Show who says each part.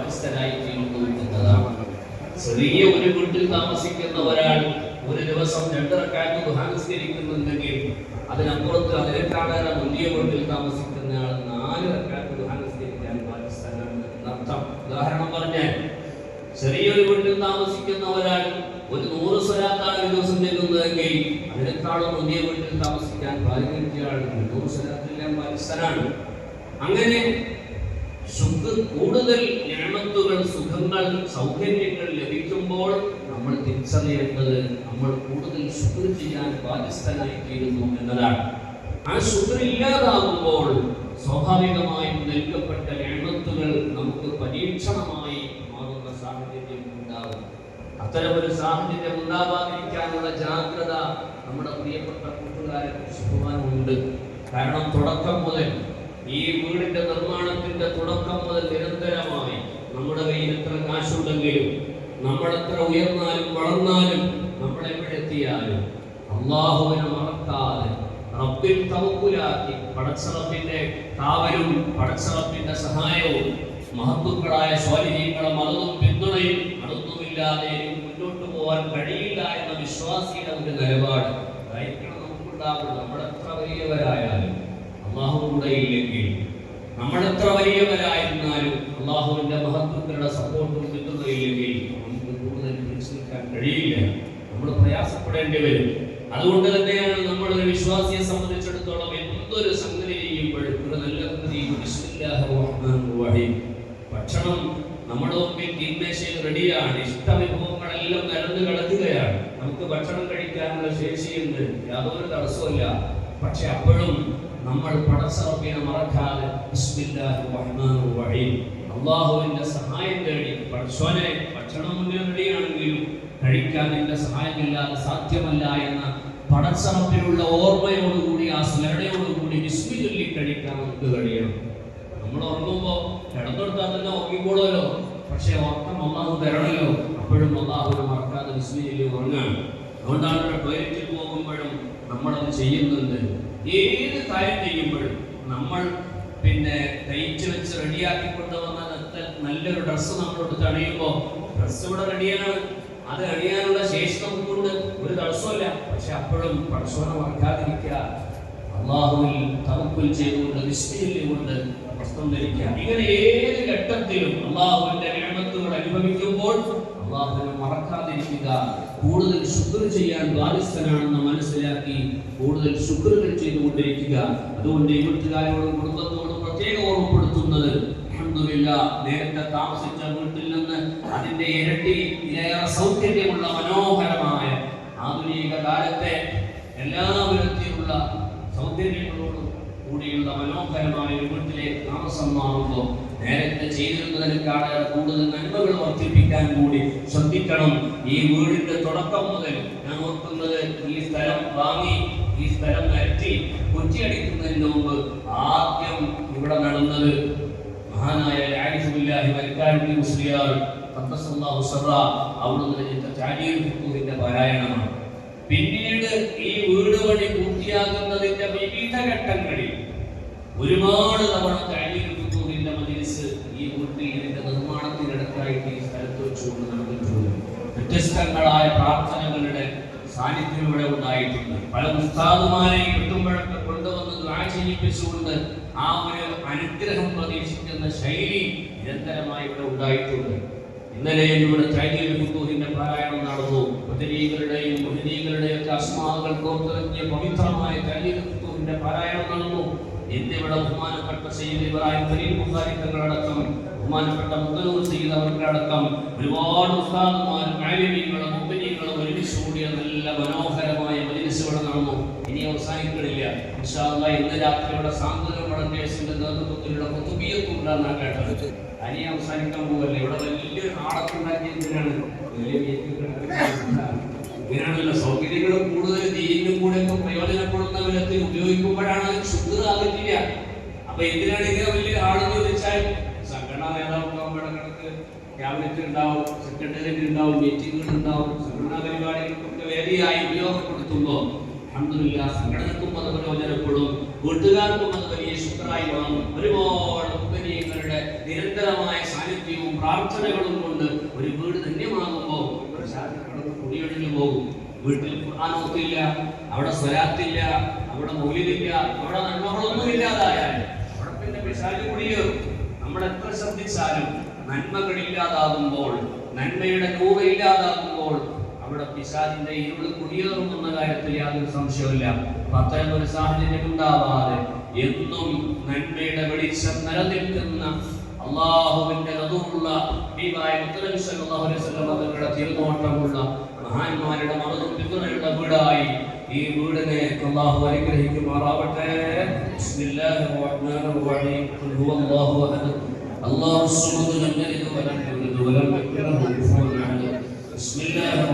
Speaker 1: ബാധ്യസ്ഥരായി തീരുന്നു എന്നതാണ്. ചെറിയ ഒരു വീട്ടിൽ താമസിക്കുന്ന ഒരാൾ ഒരു ദിവസം രണ്ടിറക്കാറ്റ് ദുഹാനസ്കരിക്കുന്നുണ്ടെങ്കിൽ അതിനപ്പുറത്ത് അതിനേക്കാളേറെ വലിയ വീട്ടിൽ താമസിക്കുന്ന ആൾ നാല് റക്കാറ്റ് ദുഹാനസ്കരിക്കാൻ ബാധ്യസ്ഥനാണ് എന്നർത്ഥം. ഉദാഹരണം പറഞ്ഞാൽ ചെറിയൊരു വീട്ടിൽ താമസിക്കുന്ന ഒരാൾ ഒരു നൂറ് സ്വരാത്താണ് ഒരു ദിവസം ചെല്ലുന്നതെങ്കിൽ അതിനേക്കാളും വലിയ വീട്ടിൽ താമസിക്കാൻ ബാധ്യതയാൾ നൂറ് സ്വലാത്തിലെല്ലാം ബാധ്യസ്ഥനാണ് അങ്ങനെ സുഖ കൂടുതൽ ഞാമത്തുകൾ സുഖങ്ങൾ സൗകര്യങ്ങൾ ലഭിക്കുമ്പോൾ നമ്മൾ തിരിച്ചറിയേണ്ടത് നമ്മൾ കൂടുതൽ ശുക്ർ ചെയ്യാൻ ബാധ്യസ്ഥനായി തീരുന്നു എന്നതാണ്. ആ ശുക്ർ ഇല്ലാതാകുമ്പോൾ സ്വാഭാവികമായും നൽകപ്പെട്ട ഞാമത്തുകൾ നമുക്ക് പരീക്ഷണമായി മാറുന്ന സാഹചര്യം ഉണ്ടാകും. അത്തരമൊരു സാഹചര്യം ഉണ്ടാവാതിരിക്കാനുള്ള ജാഗ്രത നമ്മുടെ പ്രിയപ്പെട്ട കൂട്ടുകാരെ ഉണ്ട് കാരണം തുടക്കം മുതൽ ഈ വീടിന്റെ നിർമ്മാണത്തിന്റെ തുടക്കം മുതൽ നിരന്തരമായി നമ്മുടെ കയ്യിൽ എത്ര കാശുണ്ടെങ്കിലും നമ്മൾ എത്ര ഉയർന്നാലും വളർന്നാലും നമ്മൾ എവിടെ എത്തിയാലും അള്ളാഹുവിനെ മറക്കാതെ റബ്ബിൽ തവക്കുലാക്കി പടച്ചറപ്പിന്റെ കാവലും പടച്ചറപ്പിന്റെ സഹായവും മഹത്തുക്കളായ സ്വാലിഹീങ്ങളെ മതവും പിന്തുണയും അതൊന്നുമില്ലാതെ മുന്നോട്ട് പോകാൻ കഴിയില്ല എന്ന വിശ്വാസിയുടെ ഒരു നിലപാട്. അതായിരിക്കണം നമുക്കുണ്ടാകുന്നത് നമ്മൾ എത്ര വലിയവരായാലും അള്ളാഹു കൂടെ ഇല്ലെങ്കിൽ നമ്മൾ എത്ര വലിയവരായിരുന്നാലും അള്ളാഹുവിന്റെ മഹത്വത്തിലുള്ള സപ്പോർട്ടും പിന്തുണയില്ലെങ്കിൽ നമുക്ക് കൂടുതൽ പിടിച്ചു കഴിയില്ല. നമ്മൾ പ്രയാസപ്പെടേണ്ടി വരും. അതുകൊണ്ട് തന്നെയാണ് നമ്മൾ ഒരു വിശ്വാസിയെ സംബന്ധിച്ചിടത്തോളം എന്തൊരു സംഗതി ചെയ്യുമ്പോഴും ഒരു നല്ല. ഭക്ഷണം നമ്മുടെ മുമ്പിൽ ജിംനേഷ്യം റെഡിയാണ്. ഇഷ്ടവിഭവങ്ങളെല്ലാം നിരന്ന് കിടക്കുകയാണ് നമുക്ക് ഭക്ഷണം കഴിക്കാനുള്ള ശേഷിയുണ്ട്. യാതൊരു തടസ്സമില്ല പക്ഷെ അപ്പോഴും നമ്മൾ പടസറപ്പിനെ മറക്കാതെ. അള്ളാഹുവിന്റെ സഹായം തേടി പഠിച്ചോനെ ഭക്ഷണം മുന്നിൽ കഴിക്കാൻ എന്റെ സഹായമില്ലാതെ സാധ്യമല്ല എന്ന പടച്ചറപ്പിലുള്ള ഓർമ്മയോടുകൂടി ആ സ്മരണയോടുകൂടി വിസ്മി ചൊല്ലി കഴിക്കാൻ നമുക്ക് കഴിയണം. നമ്മൾ ഉറങ്ങുമ്പോൾ കിടന്നെടുത്താൽ തന്നെ ഉറങ്ങിക്കോളുമല്ലോ. പക്ഷെ ഉറക്കം ഒന്നാമത് തരണമല്ലോ. അപ്പോഴും ഒന്നാമത് മറക്കാതെ വിസ്മി ചൊല്ലി ഉറങ്ങാണ് അതുകൊണ്ടാണ് ടോയ്ലറ്റിൽ പോകുമ്പോഴും നമ്മളത് ചെയ്യുന്നുണ്ട്. ഏത് കാര്യം ചെയ്യുമ്പോഴും നമ്മൾ പിന്നെ തയ്ച്ചു വെച്ച് റെഡിയാക്കി കൊണ്ടുവന്ന നല്ല- നല്ലൊരു ഡ്രസ്സ് നമ്മളോട് അണിയുമ്പോൾ ഡ്രസ്സ് ഇവിടെ റെഡിയാണ്. അത് അണിയാനുള്ള ശേഷി നമുക്കുണ്ട്. ഒരു തടസ്സമല്ല പക്ഷെ അപ്പോഴും പടസ്സോനെ മറക്കാതിരിക്കുക. അള്ളാഹുവിൽ തവക്കുൽ ചെയ്തുകൊണ്ട് വിസ്മയില്ലുകൊണ്ട് വസ്ത്രം ധരിക്കുക. ഇങ്ങനെ ഏത് ഘട്ടത്തിലും അള്ളാഹുവിന്റെ നിയമത്തുകൾ അനുഭവിക്കുമ്പോൾ അള്ളാഹുവിനെ മറക്കാതിരിക്കുക. കൂടുതൽ ശുക്ർ ചെയ്യാൻ ബാധ്യസ്ഥനാണെന്ന് മനസ്സിലാക്കി കൂടുതൽ ശുക്രുകൾ ചെയ്തുകൊണ്ടിരിക്കുക. അതുകൊണ്ട് ഇവിടുത്തുകാരോടും കുടുംബത്തോടും പ്രത്യേകം ഓർമ്മപ്പെടുത്തുന്നത് നേരത്തെ താമസിച്ച വീട്ടിൽ നിന്ന് അതിന്റെ ഇരട്ടി ഏറെ സൗകര്യമുള്ള മനോഹരമായ ആധുനിക കാലത്തെ എല്ലാ വിധത്തിലുള്ള സൗകര്യങ്ങളോടും കൂടിയുള്ള മനോഹരമായ ഒരു വീട്ടിലേക്ക് താമസം മാറുമ്പോൾ നേരത്തെ ചെയ്തിരുന്നതിനേക്കാളേറെ കൂടുതൽ നന്മകൾ വർദ്ധിപ്പിക്കാൻ കൂടി ശ്രദ്ധിക്കണം. ഈ വീടിന്റെ തുടക്കം മുതൽ ഞാൻ ഓർക്കുന്നത് ഈ സ്ഥലം വാങ്ങി ഈ സ്ഥലം നിരത്തി കൊച്ചിയടിക്കുന്നതിന് മുമ്പ് ആദ്യം ഇവിടെ നടന്നത് മഹാനായ ആരിഫുല്ലാഹി മരിക്കാരുണ്ടി മുസ്ലിയാർ അവിടുന്ന് പാരായണമാണ്. പിന്നീട് ഈ വീട് പണി പൂർത്തിയാകുന്നതിന്റെ വിവിധ ഘട്ടങ്ങളിൽ ഒരുപാട് തവണ ചാരിയൽ മജിലിസ് ഈ വീട്ടിൽ ഇതിന്റെ നിർമ്മാണത്തിനിടക്കായിട്ട് ഈ സ്ഥലത്ത് വെച്ചുകൊണ്ട് നടന്നിട്ടുണ്ട് വ്യത്യസ്തങ്ങളായ പ്രാർത്ഥനകളുടെ സാന്നിധ്യം ഇവിടെ ഉണ്ടായിട്ടുണ്ട്. പല മുസ്താദുമാരെ കിട്ടുമ്പോഴൊക്കെ കൊണ്ടുവന്ന് ആചരിപ്പിച്ചുകൊണ്ട് ആ ഒരു അനുഗ്രഹം പ്രതീക്ഷിക്കുന്ന ശൈലി നിരന്തരമായി ഇവിടെ ഉണ്ടായിട്ടുണ്ട്. ഇന്നലെ ഇവിടെ ചൈനീയ ഫുത്തൂഹിന്റെ പാരായണം നടന്നു. ബദരീകളുടെയും മുഹരീകളുടെയും ഒക്കെ അസ്മാകൾ കോർത്തിറങ്ങിയ പവിത്രമായ ചൈനീയ ഫുത്തൂഹിന്റെ പാരായണം നടന്നു. എന്നിവിടെ ബഹുമാനപ്പെട്ട സയ്യിദ് ഇബ്രാഹിം ഖലീൽ ബുഖാരി തങ്ങളടക്കം ബഹുമാനപ്പെട്ട മുത്തലൂർ സയ്യിദ് അവർക്കടക്കം ഒരുപാട് ഉസ്താദുമാരും ആലിമീങ്ങളും മുബനീങ്ങളും ഒരുമിച്ച് കൂടിയ നല്ല മനോഹരമായ മജിലിസുകൾ നടന്നു. ഇനി അവസാനിക്കണില്ല. ഇന്ന് രാത്രി ഇവിടെ സാന്ത്വന വളണ്ടിയേഴ്സിന്റെ നേതൃത്വത്തിലുള്ള കുത്തുബിയത്തുണ്ടാകുന്ന കേട്ടത് അനി അവസാനിക്കാൻ പോകല്ലേ ഇവിടെ വലിയൊരു ഉണ്ടാക്കിയ എന്തിനാണ്? വലിയ ഇങ്ങനെയാണല്ലോ സൗകര്യങ്ങൾ കൂടുതൽ ദീനിനും കൂടെ ഒക്കെ പ്രയോജനപ്പെടുന്ന വിധത്തിൽ ഉപയോഗിക്കുമ്പോഴാണ് അത് ശുദ്ധതാകില്ല അപ്പൊ എന്തിനാണ് ഇങ്ങനെ വലിയ ആളെന്ന് ചോദിച്ചാൽ സംഘടനാ കണക്ക് ക്യാബിനറ്റ് ഉണ്ടാവും സെക്രട്ടേറിയറ്റ് ഉണ്ടാവും മീറ്റിംഗുകൾ ഉണ്ടാവും സംഘടനാ പരിപാടികൾക്കൊക്കെ വേദിയായി ഉപയോഗപ്പെടുത്തുമ്പോൾ അൽഹംദുലില്ലാ സംഘടനക്കും അത് പ്രയോജനപ്പെടും വീട്ടുകാർക്കും അത് വലിയ ശുക്രായി മാറും. ഒരുപാട് ഉപനീയങ്ങളുടെ നിരന്തരമായ സാന്നിധ്യവും പ്രാർത്ഥനകളും കൊണ്ട് ഒരു വീട് ധന്യമാകുമ്പോൾ പിശാച് കുടിയൊഴിഞ്ഞു പോകും. വീട്ടിൽ ഖുർആാനോത്തില്ല അവിടെ സ്വലാത്തില്ല അവിടെ മൗലിദില്ല അവിടെ നന്മകളൊന്നും ഇല്ലാതായാൽ അവിടെ പിന്നെ പിശാച് കുടിയേറും. നമ്മൾ എത്ര ശ്രദ്ധിച്ചാലും നന്മകൾ ഇല്ലാതാകുമ്പോൾ നന്മയുടെ കൂവ ഇല്ലാതാകുമ്പോൾ അവിടെ പിശാചിന്റെ ഇരുൾ കുടിയേറും എന്ന കാര്യത്തിൽ യാതൊരു സംശയമില്ല അത്തരം ഒരു സാഹചര്യം ഉണ്ടാവാതെ എന്നും നന്മയുടെ വെളിച്ചം നിലനിൽക്കുന്ന അള്ളാഹുവിന്റെ തങ്ങളുടെ തിരുനോട്ടമുള്ള മഹാന്മാരുടെ മതവും പിന്തുണയുടെ വീടായി ഈ വീടിനെ അള്ളാഹു അനുഗ്രഹിക്കുമാറാവട്ടെ. ബിസ്മില്ലാഹിർ